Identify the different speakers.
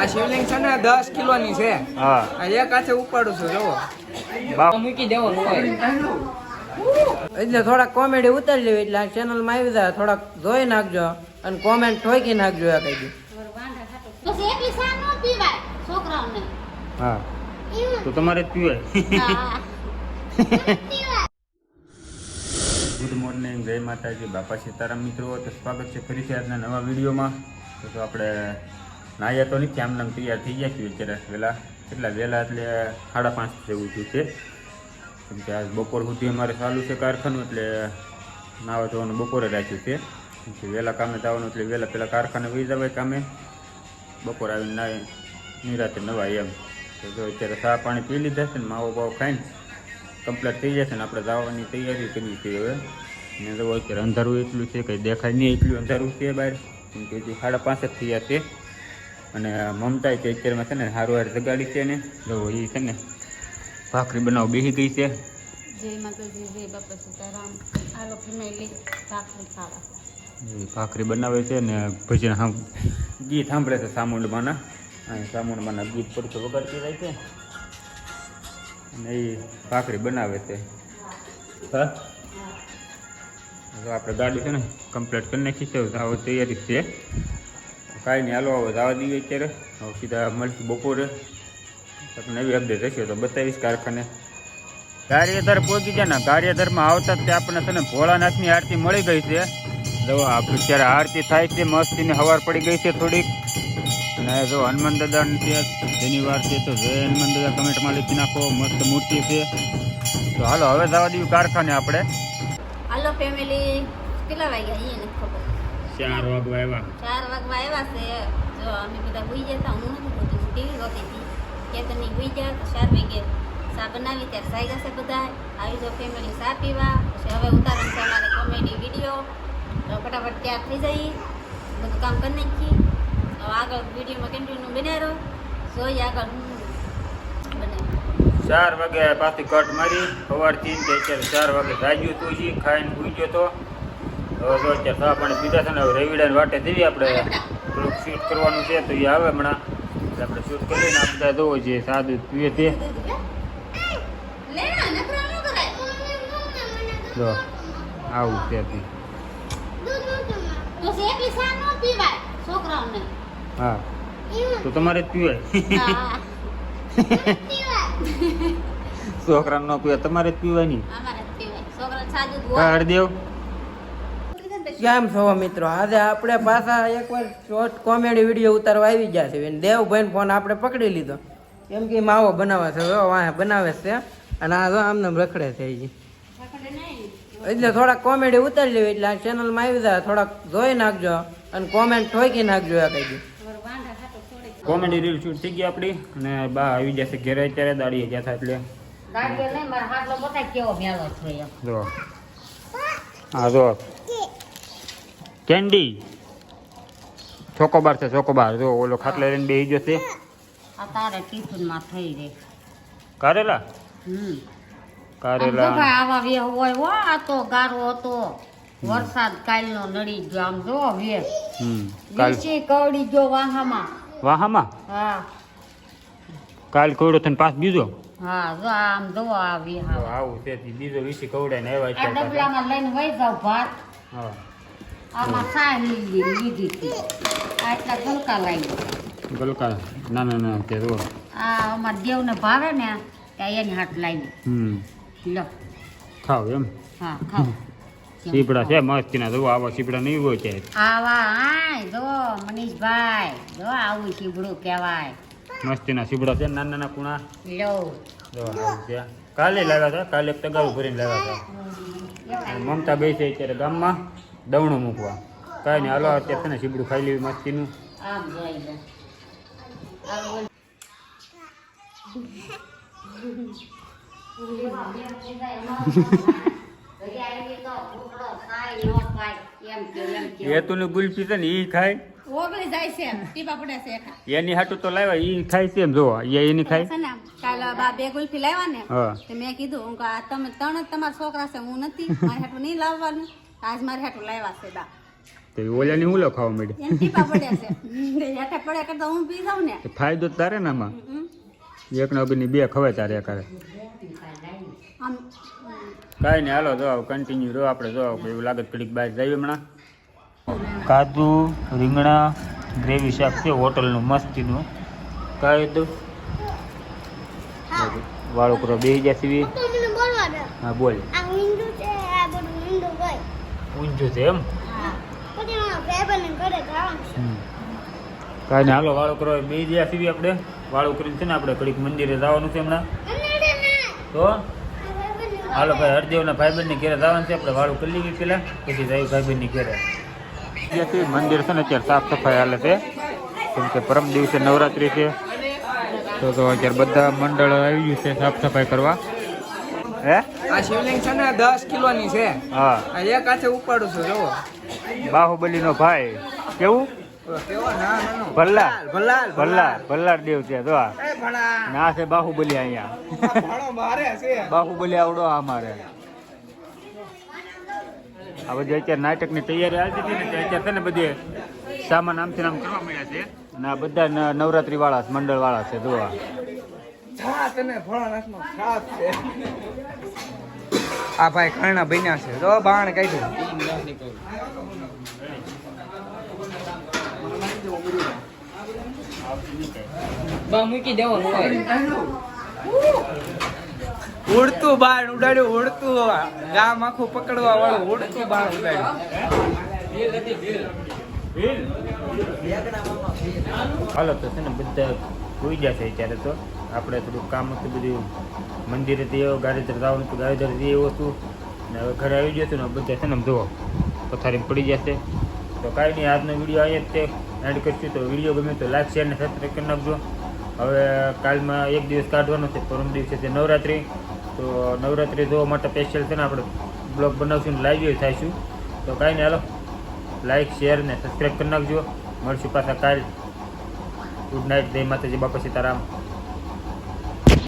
Speaker 1: આ શિવલિંગ છે ને દસ કિલોની છે.
Speaker 2: હા.
Speaker 1: આ એક હાથે ઉપાડું છું જુઓ. મૂકી દેવો
Speaker 3: એટલે થોડાક કોમેડી ઉતારી લેવી એટલે આ ચેનલમાં આવી જાય. થોડાક જોઈ નાખજો અને કોમેન્ટ ઠોકી નાખજો આ કઈ
Speaker 4: પછી એટલી સા ન પીવાય? છોકરાઓને.
Speaker 2: હા. તો તમારે પીવાય. ગુડ મોર્નિંગ જય માતાજી. બાપા સીતારામ મિત્રો તો સ્વાગત છે ફરીથી આજના નવા વિડીયોમાં. તો તો આપણે નાહ્યા તો નથી આમ નામ તૈયાર થઈ ગયા છીએ અત્યારે વહેલા. એટલા વહેલા એટલે સાડા પાંચ જેવું થયું છે. કેમ કે આજ બપોર સુધી અમારે ચાલુ છે કારખાનું, એટલે નાવા ધોવાનું બપોરે રાખ્યું છે. કેમ કે વહેલા કામે જવાનું, એટલે વહેલા પહેલાં કારખાને વહી જવાય કામે. બપોર આવીને નાય, નિરાતે નવાય એમ. તો જો અત્યારે ચા પાણી પી લીધા છે ને માવો બાવો ખાઈને કમ્પ્લીટ થઈ જશે ને આપણે જવાની તૈયારી કરવી છે હવે. ને તો અત્યારે અંધારું એટલું છે, કંઈ દેખાય નહીં એટલું અંધારું છે બહાર. કેમ કે હજી સાડા પાંચ જ થયા છે. અને મમતા છે અત્યારમાં છે ને હારું વાર જગાડી છે ને જો એ છે ને ભાખરી બનાવ બેસી ગઈ છે.
Speaker 4: ભાખરી
Speaker 2: બનાવે છે ને ભજન ગીત સાંભળે છે સામુંડમાંના. અને સામુંડમાંના ગીત પડતો વગાડતી જાય છે. અને એ ભાખરી બનાવે છે. હા? તો આપણે ગાડી છે ને કમ્પ્લીટ કરી નાખી છે. આવો તૈયારી છે. કાંઈ નહીં હાલો હવે જવા દઈએ અત્યારે. હવે સીધા મળશું બપોરે. તમને નવી અપડેટ હશે તો બતાવીશ કારખાને. કાર્યધર પહોંચી જાય ને કાર્યધરમાં આવતા જ તે આપણને છે ને ભોળાનાથની આરતી મળી ગઈ છે. જો આપણે ત્યારે આરતી થાય છે મસ્તીની હવાર પડી ગઈ છે થોડીક. અને જો હનુમાન દાદાની ત્યાં જેની વાર છે તો જય હનુમાન દાદા કમેન્ટમાં લખી નાખો મસ્ત મૂર્તિ છે. તો હાલો હવે જવા દઈએ કારખાને આપણે.
Speaker 4: હાલો ફેમિલી કેટલા વાગ્યા એ નથી ખબર.
Speaker 2: ચાર વાગવા આવ્યા.
Speaker 4: ચાર વાગવા આવ્યા છે. જો અમે બધા ભૂઈ જતા હું નથી હોતી હું ટીવી ગોતી હતી. કે તને ભૂઈ ગયા તો ચાર વાગે સા બનાવી ત્યારે સાઈ જશે બધા. આવી જો ફેમિલી સા પીવા. પછી હવે ઉતારણ છે અમારે કોમેડી વીડિયો તો ફટાફટ તૈયાર થઈ જઈએ. બધું કામ કરી નાખીએ. તો આગળ વિડીયોમાં કન્ટિન્યુ બનાવ્યો. જોઈએ આગળ હું
Speaker 2: ચાર વાગે પાછી કટ મારી. સવાર ને તે ચાર વાગે જાગ્યું તું છી ખાઈને ભૂઈ ગયો તો. હવે જો અત્યારે પાણી પીધા છે ને હવે રવિડાની વાટે આપણે. થોડુંક શૂટ કરવાનું છે તો એ આવે હમણાં. એટલે આપણે શૂટ કરીને આ બધા જોવો જે સાદું પીએ તે. જો આવું તે.
Speaker 4: તો. સા છોકરાઓને
Speaker 2: હા તો તમારે જ પીવાય.
Speaker 4: હા.
Speaker 2: છોકરાને ન પીવાય તમારે જ પીવાની
Speaker 4: પીવાય. છોકરા સાદું
Speaker 2: હા હરદેવ
Speaker 3: કેમ છો મિત્રો. આજે આપણે પાછા એકવાર શોર્ટ કોમેડી વીડિયો ઉતારવા આવી ગયા છે દેવભાઈ ફોન આપણે પકડી લીધો. કેમ કે માવો બનાવે છે વાંહે બનાવે છે. અને આ જો આમને આમ રખડે છે હજી એટલે થોડાક કોમેડી ઉતારી લેવી. એટલે આ ચેનલમાં આવી જાય. થોડાક જોઈ નાખજો અને કોમેન્ટ ઠોકી નાખજો આ કઈ
Speaker 2: કોમેડી રીલ શૂટ થઈ ગઈ આપણી અને બા આવી જશે ઘેરે અત્યારે દાડી ગયા હતા એટલે.
Speaker 5: ગાડીઓ નહીં મારા હાથલો બતાય કેવો મેલો છે
Speaker 2: જો. હા જો. કેન્ડી? ચોકોબાર છે ચોકોબાર. જો ઓલો ખાટલે લઈને બેસી જશે
Speaker 5: આ તારે ટિફિનમાં થઈ રે
Speaker 2: કારેલા?
Speaker 5: હમ. કરેલા. જો ભાઈ આવા વે હોય હો આ તો ગારો હતો. વરસાદ કાલનો નડી ગયો આમ જો વે
Speaker 2: હમ. કાલ
Speaker 5: નીચે કવડી ગયો વાહામાં.
Speaker 2: વાહામાં?
Speaker 5: હા.
Speaker 2: કાલ કોડો થઈને પાસ બીજો?
Speaker 5: હા જો આમ જો આ વે હા
Speaker 2: આવું તેથી બીજો વીસી કવડાય ને આવ્યા પાછા.
Speaker 5: ડબલામાં લઈને વઈ જાવ ભાત.
Speaker 2: હા.
Speaker 5: આમાં સાય લીધી લીધી હતી. આ એટલા ગલકા લાવી
Speaker 2: ગલકા ના ના ના તે જો
Speaker 5: આ અમારા દેવને ભાવે ને ત્યાં એની હાથ લાવી.
Speaker 2: હમ.
Speaker 5: લો.
Speaker 2: ખાવ એમ.
Speaker 5: હા
Speaker 2: સીપડા છે મસ્તીના જો આવા સીપડા નહીં હોય છે
Speaker 5: આવા જો મનીષભાઈ જો આવું સીપડું કહેવાય.
Speaker 2: મસ્તીના સીપડા છે નાના નાના કુણા.
Speaker 5: લો.
Speaker 2: જો કાલે લાવ્યા હતા કાલે તગારું ભરીને લાવ્યા હતા. મમતા છે અત્યારે ગામમાં. દવણું મૂકવા. કાંઈ નહીં હાલો અત્યારે સીબડું ખાઈ લેવી મસ્તીનું ગુલ્ફી છે ને એ ખાય.
Speaker 4: ઓગળી જાય છે ટીપા પડે છે
Speaker 2: એની હાટું તો લાવ્યા એ ખાય છે એમ જો એ એની ખાય.
Speaker 4: છે ને કાલે બા બે ગુલ્ફી લાવ્યા ને તો મેં કીધું હું આ તમે ત્રણ જ તમારા છોકરા છે હું નથી મારે હાટું નહીં લાવવાનું. આજ મારે હાટું લાવ્યા છે
Speaker 2: તો ઓલાની હું ખાવા માંડી
Speaker 4: એમ ટીપા પડ્યા છે. હેઠા પડ્યા કરતા હું પી જાઉં ને?
Speaker 2: ફાયદો તો તારે ને આમાં? એક વગરની બે ખવાય તારે કરે
Speaker 4: આમ
Speaker 2: કાંઈ નહીં હાલો જો કન્ટિન્યુ રહો આપણે જો એવું લાગે તો ઘડીક બહાર જઈએ હમણાં. કાજુ રીંગણા ગ્રેવી શાક છે હોટલનું મસ્તીનું. કાંઈ દઉં વાળો કરો બે હજાર સીવી. હા બોલ. ઊંઝું છે એમ. કાંઈ નહીં, હાલો, વાળો કરો. બે દિવસ સીવી આપણે, વાળું કરીને છે ને આપણે ઘડીક મંદિરે જવાનું છે હમણાં. તો? હાલો, ભાઈ, હરદેવના ભાઈબંધની ઘેરે જવાનું છે. આપણે વાળું કરી લઈએ પેલા પછી જાય ભાઈબંધની ઘેરે. ત્યાંથી મંદિર છે ને, અત્યારે સાફ સફાઈ હાલે છે. કેમ કે પરમ દિવસે નવરાત્રિ છે. તો અત્યારે બધા મંડળ આવી ગયું છે સાફ સફાઈ કરવા. હે?
Speaker 1: આ શિવલિંગ છે ને દસ કિલોની છે.
Speaker 2: હા.
Speaker 1: આ એક હાથે ઉપાડું છું જોવો
Speaker 2: બાહુબલીનો ભાઈ. કેવું?
Speaker 1: કેવો ના
Speaker 2: ભલ્લા
Speaker 1: ભલાલ
Speaker 2: ભલ્લાર. ભલ્લાર દેવ છે ના બાહુબલી અહીંયા.
Speaker 1: મારે
Speaker 2: બાહુબલી આવડો આ અમારે આ જે અત્યારે નાટકની તૈયારી હાલતી હતી ને તે અત્યારે છે ને બધી સામાન આમથી આમ કરવા મળ્યા છે. ને આ બધા નવરાત્રી વાળા છે, મંડળ વાળા છે જોવા
Speaker 1: હા અને ભોળાનાથનો છાત છે. આ ભાઈ કર્ણા બન્યા છે. તો બાણ કાઢ્યું.
Speaker 3: બા મૂકી દેવાનું
Speaker 1: ઉડતું બાણ ઉડાડ્યું ઉડતું ગામ આખું પકડવા વાળું ઉડતું બાણ ઉડાડ્યું.
Speaker 2: હાલો તો છે ને બધા ગયા છે અત્યારે તો. આપણે થોડું કામ હતું બધું મંદિરે તે ગાડીધર જવાનું હતું ગાડીધર તે એવું હતું ને હવે ઘરે આવી ગયો ને બધા છે ને આમ જુઓ. પથારી પડી જશે તો કાંઈ નહીં, આજનો વીડિયો અહીંયા જ તે એડ કરીશું. તો વીડિયો ગમે તો લાઈક શેર ને સબસ્ક્રાઈબ કરી નાખજો. હવે કાલમાં એક દિવસ કાઢવાનો છે, પરમ દિવસે છે નવરાત્રિ. તો નવરાત્રિ જોવા માટે સ્પેશિયલ છે ને આપણે બ્લોગ બનાવશું ને લાઈવ થાઈશું. તો કાંઈ નહીં, હાલો. લાઈક શેર ને સબસ્ક્રાઈબ કરી નાખજો. મળશું પાછા કાલ. ગુડ નાઇટ જય માતાજી, બાપા સીતારામ.